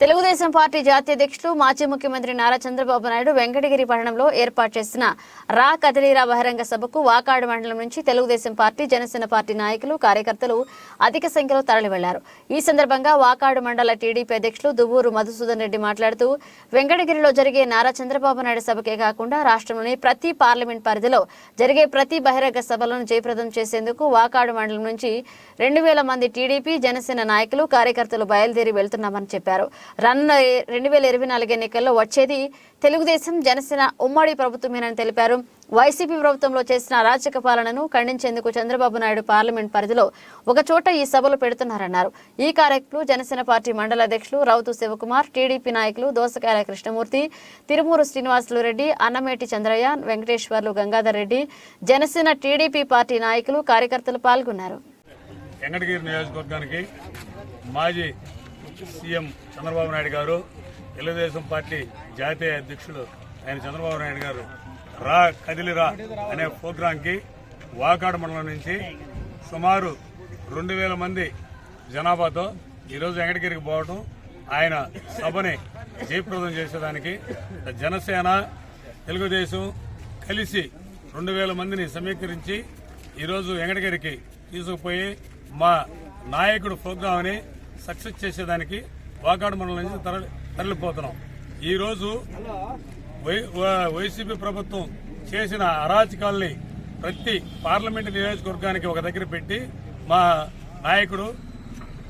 Telugu Desam party జాతీయ అధ్యక్షులు మాజీ ముఖ్యమంత్రి నారా చంద్రబాబు నాయుడు వెంకటగిరి పట్టణంలో ఏర్పాటు చేసిన రా కదిలీరా బహిరంగ సభకు వాకాడు మండలం నుంచి తెలుగుదేశం పార్టీ జనసేన పార్టీ నాయకులు కార్యకర్తలు అధిక సంఖ్యలో తరలి వెళ్ళారు ఈ సందర్భంగా వాకాడు మండల టీడీపీ అధ్యక్షులు దువ్వూరు మధుసూదన్ రెడ్డి మాట్లాడుతూ వెంకటగిరిలో జరిగే నారా చంద్రబాబు నాయుడు సభకే కాకుండా రాష్ట్రంలోని ప్రతి పార్లమెంట్ పరిధిలో జరిగే ప్రతి బహిరంగ సభలను జయప్రదం చేసేందుకు వాకాడు మండలం నుంచి రెండు వేల మంది టీడీపీ జనసేన నాయకులు కార్యకర్తలు బయలుదేరి వెళ్తున్నామని చెప్పారు. రానున్న రెండు వేల ఇరవై నాలుగు ఎన్నికల్లో వచ్చేది తెలుగుదేశం జనసేన ఉమ్మడి ప్రభుత్వమేనని తెలిపారు. వైసీపీ ప్రభుత్వంలో చేసిన అరాచక పాలనను ఖండించేందుకు చంద్రబాబు నాయుడు పార్లమెంట్ పరిధిలో ఒక చోట ఈ సభలు పెడుతున్నారన్నారు. ఈ కార్యక్రమంలో జనసేన పార్టీ మండల అధ్యక్షులు రౌతు శివకుమార్ టీడీపీ నాయకులు దోసకాయల కృష్ణమూర్తి తిరుమూరు శ్రీనివాసులు రెడ్డి అన్నమేటి చంద్రయ్య వెంకటేశ్వర్లు గంగాధర్ రెడ్డి జనసేన టీడీపీ పార్టీ నాయకులు కార్యకర్తలు పాల్గొన్నారు. నియోజకవర్గానికి మాజీ సీఎం చంద్రబాబు నాయుడు గారు తెలుగుదేశం పార్టీ జాతీయ అధ్యక్షుడు ఆయన చంద్రబాబు నాయుడు గారు రా కదిలిరా అనే ప్రోగ్రాంకి వాకాడు మండలం నుంచి సుమారు రెండు వేల మంది జనాభాతో ఈరోజు వెంకటగిరికి పోవడం ఆయన సభని జయప్రదం చేసేదానికి జనసేన తెలుగుదేశం కలిసి రెండు వేల మందిని సమీకరించి ఈరోజు వెంకటగిరికి తీసుకుపోయి మా నాయకుడు ప్రోగ్రాంని సక్సెస్ చేసేదానికి వాకాడు మండలం నుంచి తరలి తరలిపోతున్నాం. ఈరోజు వై- వైసీపీ ప్రభుత్వం చేసిన అరాచకాల్ని ప్రతి పార్లమెంటు నియోజకవర్గానికి ఒక దగ్గర పెట్టి మా నాయకుడు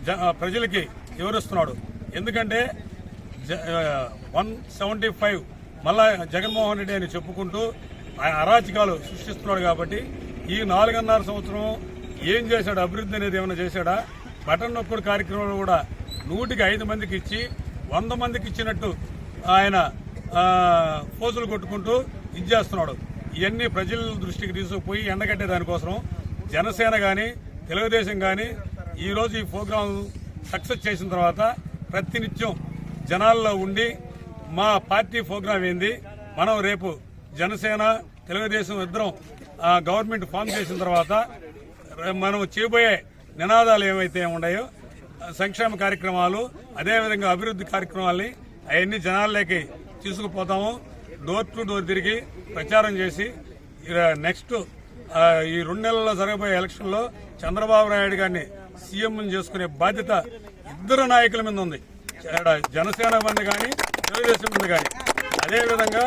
జ- ప్రజలకి వివరిస్తున్నాడు. ఎందుకంటే వన్ సెవెంటీ ఫైవ్ మళ్ళా జగన్మోహన్ రెడ్డి అని చెప్పుకుంటూ అరాచకాలు సృష్టిస్తున్నాడు కాబట్టి ఈ నాలుగున్నర సంవత్సరం ఏం చేశాడు అభివృద్ధి అనేది ఏమైనా చేశాడా? బటన్ నొక్కుడు కార్యక్రమంలో కూడా నూటికి ఐదు మందికి ఇచ్చి వంద మందికి ఇచ్చినట్టు ఆయన పోజులు కొట్టుకుంటూ ఇది చేస్తున్నాడు. ఇవన్నీ ప్రజల దృష్టికి తీసుకుపోయి ఎండగట్టే దానికోసం జనసేన కానీ తెలుగుదేశం కానీ ఈరోజు ఈ ప్రోగ్రాం సక్సెస్ చేసిన తర్వాత ప్రతినిత్యం జనాల్లో ఉండి మా పార్టీ ప్రోగ్రాం ఏంది? మనం రేపు జనసేన తెలుగుదేశం ఇద్దరం ఆ, గవర్నమెంట్ ఫామ్ చేసిన తర్వాత మనం చేయబోయే నినాదాలు ఏవైతే ఉన్నాయో సంక్షేమ కార్యక్రమాలు అదేవిధంగా అభివృద్ధి కార్యక్రమాలని అవన్నీ జనాల్లోకి తీసుకుపోతాము. డోర్ టు డోర్ తిరిగి ప్రచారం చేసి నెక్స్ట్ ఈ రెండు నెలల్లో జరగబోయే ఎలక్షన్లో చంద్రబాబు నాయుడు గారిని సీఎం చేసుకునే బాధ్యత ఇద్దరు నాయకుల మీద ఉంది. జనసేన మంది కానీ తెలుగుదేశం మంది కానీ అదేవిధంగా